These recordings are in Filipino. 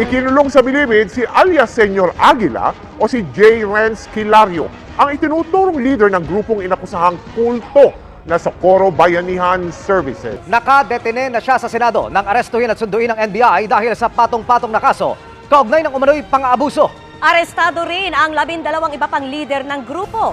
Ikinulong sa bilibid si alias Senyor Aguila o si J. Renz Kilario, ang itinuturong leader ng grupong inakusahang kulto na Socorro Bayanihan Services. Nakadetene na siya sa Senado nang arestuhin at sunduin ng NBI dahil sa patong-patong na kaso kaugnay ng umano'y pang-aabuso. Arestado rin ang labindalawang iba pang leader ng grupo.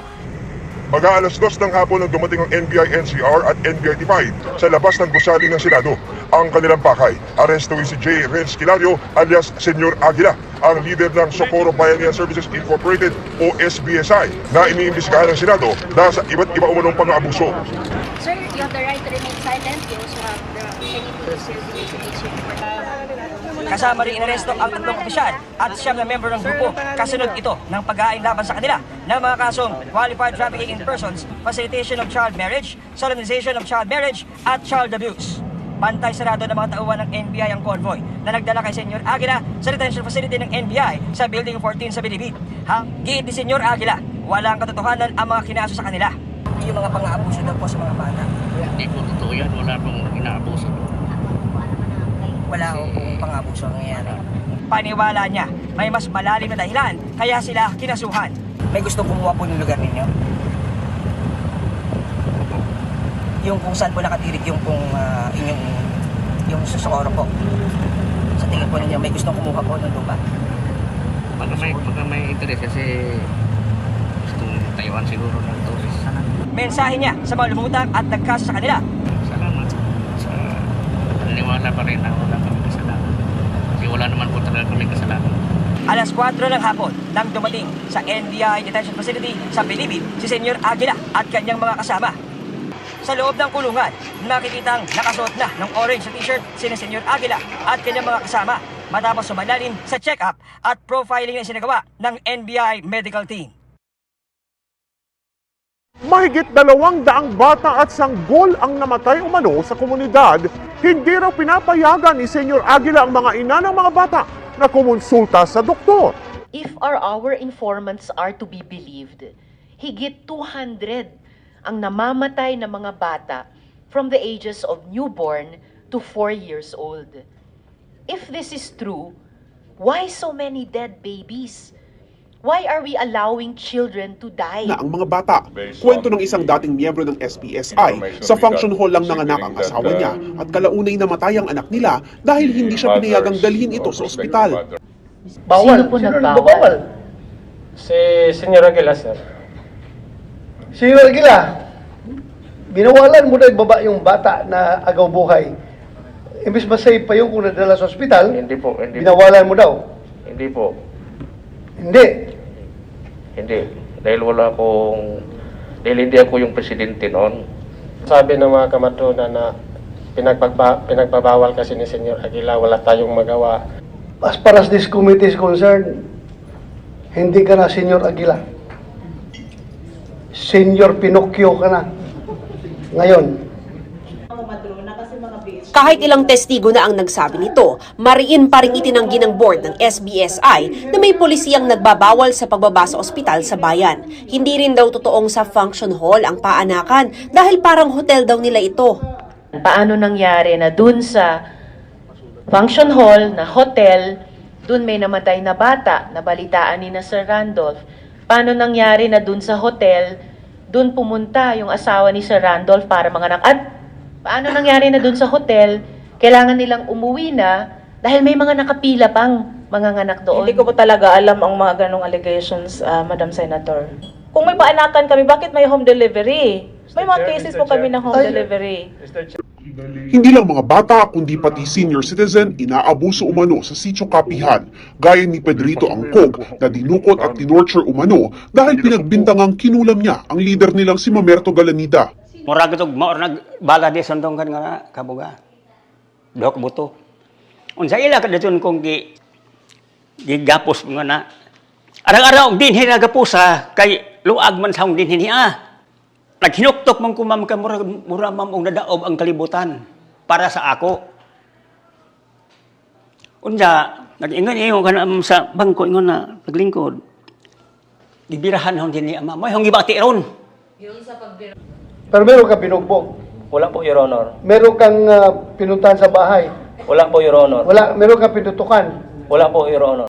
Mag-aalas dos ng hapon nang dumating ang NBI NCR at NBI Divide sa labas ng gusali ng Senado. Ang kanilang pakay, arestuin si J. Renz Kilario alias Senyor Aguila, ang leader ng Socorro Bayanihan Services Incorporated o SBSI na iniimbestigahan ng Senado dahil sa iba't iba umanong pang-aabuso. Sir, you have the right to remain silent. You also have the any police investigation. Kasama rin inaresto ang tatlong opisyal at siyam na member ng grupo. Kasunod ito ng pag-aain laban sa kanila ng mga kasong qualified trafficking in persons, facilitation of child marriage, solemnization of child marriage, at child abuse. Pantay sarado ng mga tauhan ng NBI ang convoy na nagdala kay Senyor Aguila sa detention facility ng NBI sa Building 14 sa Bilibid. Ha? Giit ni Senyor Aguila, walang katotohanan ang mga kinaso sa kanila. Yung mga pang-aabuso daw po sa mga bata. Hindi po totoo yan. Wala pong inaabuso. Wala akong pang-abuso ang nangyayari. Paniwala niya, may mas malalim na dahilan, kaya sila kinasuhan. May gusto kumuha po ng lugar ninyo? Yung kung saan po nakatirik yung kung ah, inyong yung susukoro po. Sa tingin po ninyo, may gustong kumuha po ng lupa. Baka may, baka may interest kasi gustong tayuan siguro ng tourist. Sana. Mensahe niya sa mga lumutang at nagkaso sa kanila. Naniwala pa rin na wala kami kasalanan. Kasi wala naman po talaga kami kasalanan. Alas 4 ng hapon nang dumating sa NBI Detention Facility sa Bilibid si Senyor Aguila at kanyang mga kasama. Sa loob ng kulungan, nakikitang nakasuot na ng orange na t-shirt si Senyor Aguila at kanyang mga kasama matapos sumalalim sa check-up at profiling na sinagawa ng NBI medical team. Mahigit dalawang daang bata at sanggol ang namatay umano sa komunidad. Hindi raw pinapayagan ni Senyor Aguila ang mga ina ng mga bata na kumonsulta sa doktor. if our our informants are to be believed, higit 200 ang namamatay na mga bata from the ages of newborn to 4 years old. If this is true, why so many dead babies? Why are we allowing children to die? na ang mga bata. Kwento ng isang dating miyembro ng SPSI, sa function hall lang nanganak ang asawa niya at kalaunay namatay ang anak nila dahil hindi siya pinayagang dalhin ito sa ospital. Sino po nagbawal? Si Senyor Aguila, sir. Sino Aguila, binawalan mo na baba yung bata na agaw buhay. Imbis masay pa yung kung nadala sa ospital, Hindi po, hindi po. binawalan mo daw. Hindi po. Hindi. Hindi. Dahil wala akong... Dahil hindi ako yung presidente noon. Sabi ng mga kamadrona na pinagpagba, pinagpabawal kasi ni Senyor Aguila, wala tayong magawa. As far as this committee is concerned, hindi ka na Senyor Aguila. Senyor Pinocchio ka na. Ngayon, Kahit ilang testigo na ang nagsabi nito, mariin pa rin itinanggi ng board ng SBSI na may polisiyang nagbabawal sa pagbaba sa ospital sa bayan. Hindi rin daw totoong sa function hall ang paanakan dahil parang hotel daw nila ito. Paano nangyari na dun sa function hall na hotel, dun may namatay na bata, na balitaan ni na Sir Randolph. Paano nangyari na dun sa hotel, dun pumunta yung asawa ni Sir Randolph para manganak? At paano nangyari na dun sa hotel, kailangan nilang umuwi na dahil may mga nakapila pang mga nganak doon. Hindi ko po talaga alam ang mga ganong allegations, ah, Madam Senator. Kung may paanakan kami, bakit may home delivery? May mga cases po kami ng home delivery. Hindi lang mga bata kundi pati senior citizen inaabuso umano sa sitio kapihan gaya ni Pedrito Angkog na dinukot at tinorture umano dahil pinagbintangang kinulam niya ang leader nilang si Mamerto Galanida. Mura gatog maor nagbala di sandong kan nga kabuga. Dok buto. Unsa ila ka dayon kung gi gigapos nga na. Arang-araw din hinagapusa kay luag man sa din hinia. Naghinuktok man kumam ka mura, mura mam og nadaob ang kalibutan para sa ako. Unja, nag-ingon iyo ka na sa bangko ingon na naglingkod. Gibirahan hon din ni ama. Moy hong gibati ron. Pero meron ka binugbog. Wala po, Your Honor. Meron kang ah, pinuntahan sa bahay. Wala po, Your Honor. Wala, meron kang pinutukan. Wala po, Your Honor.